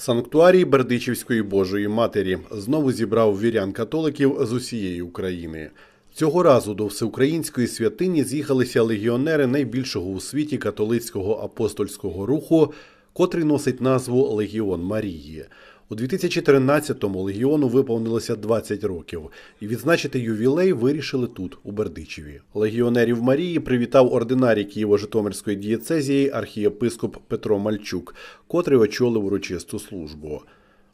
Санктуарій Бердичівської Божої Матері знову зібрав вірян-католиків з усієї України. Цього разу до всеукраїнської святині з'їхалися легіонери найбільшого у світі католицького апостольського руху, котрий носить назву Легіон Марії. У 2013-му легіону виповнилося 20 років, і відзначити ювілей вирішили тут, у Бердичеві. Легіонерів Марії привітав ординарій Києво-Житомирської дієцезії архієпископ Петро Мальчук, котрий очолив урочисту службу.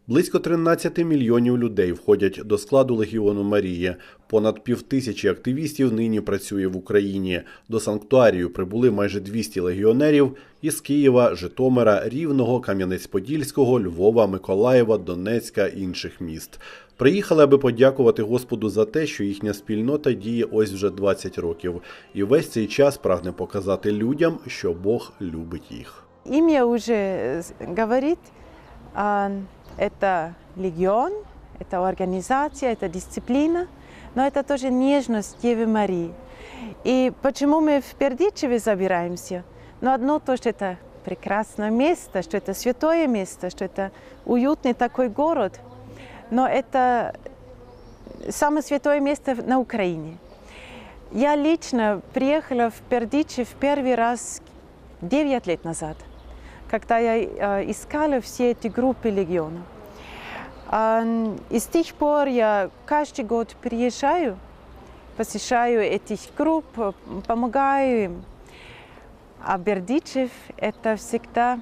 Близько 13 мільйонів людей входять до складу Легіону Марії. Понад півтисячі активістів нині працює в Україні. До санктуарію прибули майже 200 легіонерів із Києва, Житомира, Рівного, Кам'янець-Подільського, Львова, Миколаєва, Донецька інших міст. Приїхали, аби подякувати Господу за те, що їхня спільнота діє ось вже 20 років, і весь цей час прагне показати людям, що Бог любить їх. Имя уже э, с- говорит, а, это легион, это организация, это дисциплина, но это тоже нежность Девы Марии. И почему мы в Пердичеве собираемся? Ну, одно то, что это прекрасное место, что это святое место, что это уютный такой город, но это самое святое место на Украине. Я лично приехала в Пердичев первый раз 9 лет назад, Когда я э, искала все эти группы легиона. И с тех пор я каждый год приезжаю, посещаю этих групп, э, помогаю им. А Бердичев – это всегда,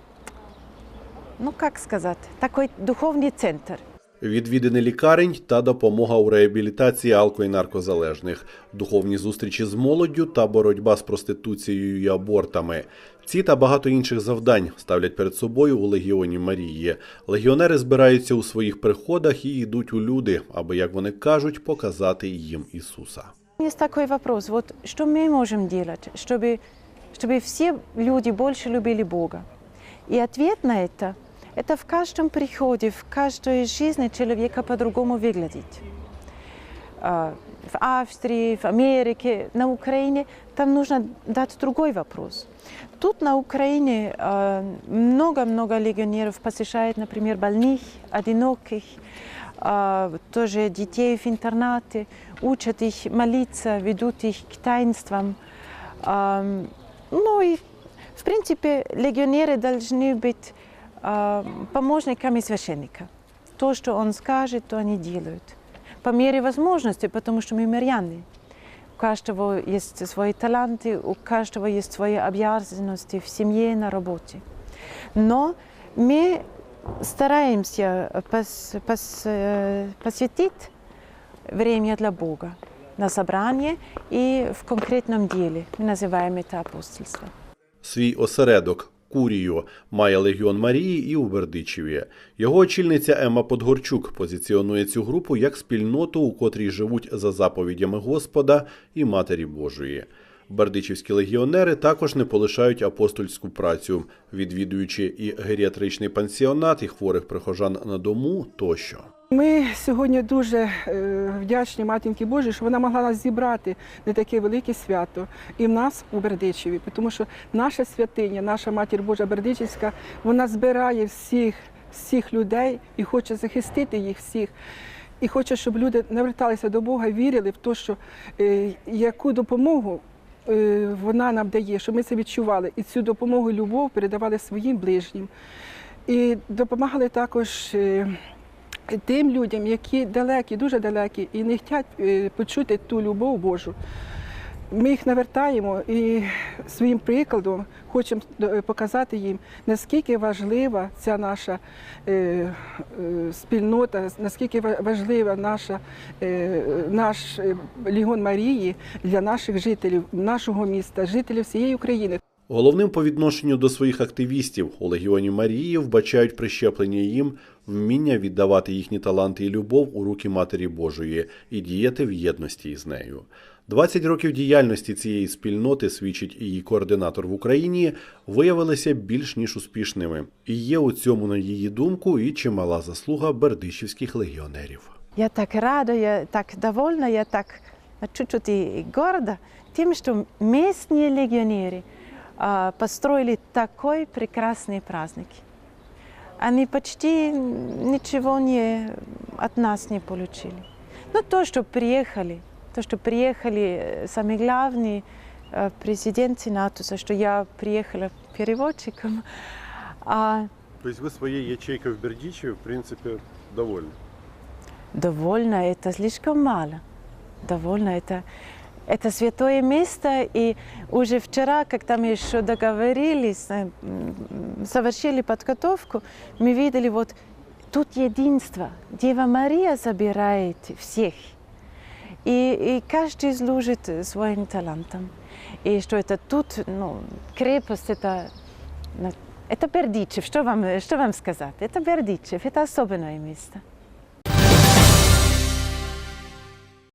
ну как сказать, такой духовный центр – Відвідини лікарень та допомога у реабілітації алко- і наркозалежних, духовні зустрічі з молоддю та боротьба з проституцією і абортами. Ці та багато інших завдань ставлять перед собою у Легіоні Марії. Легіонери збираються у своїх приходах і йдуть у люди, аби, як вони кажуть, показати їм Ісуса. Есть такой вопрос, вот что мы можем делать, чтобы, чтобы все люди больше любили Бога? И ответ на это – это в каждом приходе, в каждой жизни человека по-другому выглядеть. А, В Австрии, в Америке, на Украине там нужно дать другой вопрос. Тут на Украине а, много-много легионеров посещает, например, больных, одиноких, а, тоже детей в интернаты, учат их молиться, ведут их к таинствам. Ну и, в принципе, легионеры должны быть помощниками священника. То, что он скажет, то они делают. По мере возможности, потому что мы миряне. У каждого есть свои таланты, у каждого есть свои обязанности в семье, на работе. Но мы стараемся пос- пос- э, посвятить время для Бога на собрание и в конкретном деле. Мы называем это апостольство. Свій осередок Курію має Легіон Марії і у Бердичеві. Його очільниця Ема Подгорчук позиціонує цю групу як спільноту, у котрій живуть за заповідями Господа і Матері Божої. Бердичівські легіонери також не полишають апостольську працю, відвідуючи і геріатричний пансіонат, і хворих прихожан на дому тощо. Ми сьогодні дуже е, вдячні матінки Божій, що вона могла нас зібрати на таке велике свято і в нас у Бердичеві, тому що наша святиня, наша матір Божа Бердичівська, вона збирає всіх, всіх людей і хоче захистити їх всіх. І хоче, щоб люди наверталися до Бога, вірили в те, що е, яку допомогу е, вона нам дає, щоб ми це відчували. І цю допомогу, любов передавали своїм ближнім. І допомагали також. Тим людям, які далекі, дуже далекі, і не хочуть почути ту любов Божу. Ми їх навертаємо і своїм прикладом хочемо е, показати їм, наскільки важлива ця наша е, е, спільнота, наскільки ва- важлива наша, е, наш е, Лігон Марії для наших жителів, нашого міста, жителів всієї України. Головним по відношенню до своїх активістів у Легіоні Марії вбачають прищеплення їм вміння віддавати їхні таланти і любов у руки Матері Божої і діяти в єдності із нею. 20 років діяльності цієї спільноти, свідчить і її координатор в Україні, виявилися більш ніж успішними. І є у цьому, на її думку, і чимала заслуга бердичівських легіонерів. Я так рада, я так довольна, я так чуть-чуть и горда тем, что местные легионеры а, построили такой прекрасный праздник. они почти ничего не, от нас не получили. Ну, то, что приехали, то, что приехали, э, самый главный э, президент Сената, за что я приехала переводчиком, а Тобто ви своєю ячейкою в Бердичеві, в принципі, довольні. довольно это слишком мало. Довольно это, это святое место. И уже вчера, когда мы еще договорились, э, совершили подготовку, мы видели вот тут единство. Дева Мария забирает всех. И, и каждый служит своим талантом. И что это тут, ну, крепость, это, ну, это Бердичев. Что вам, что вам сказать? Это Бердичев, это особенное место.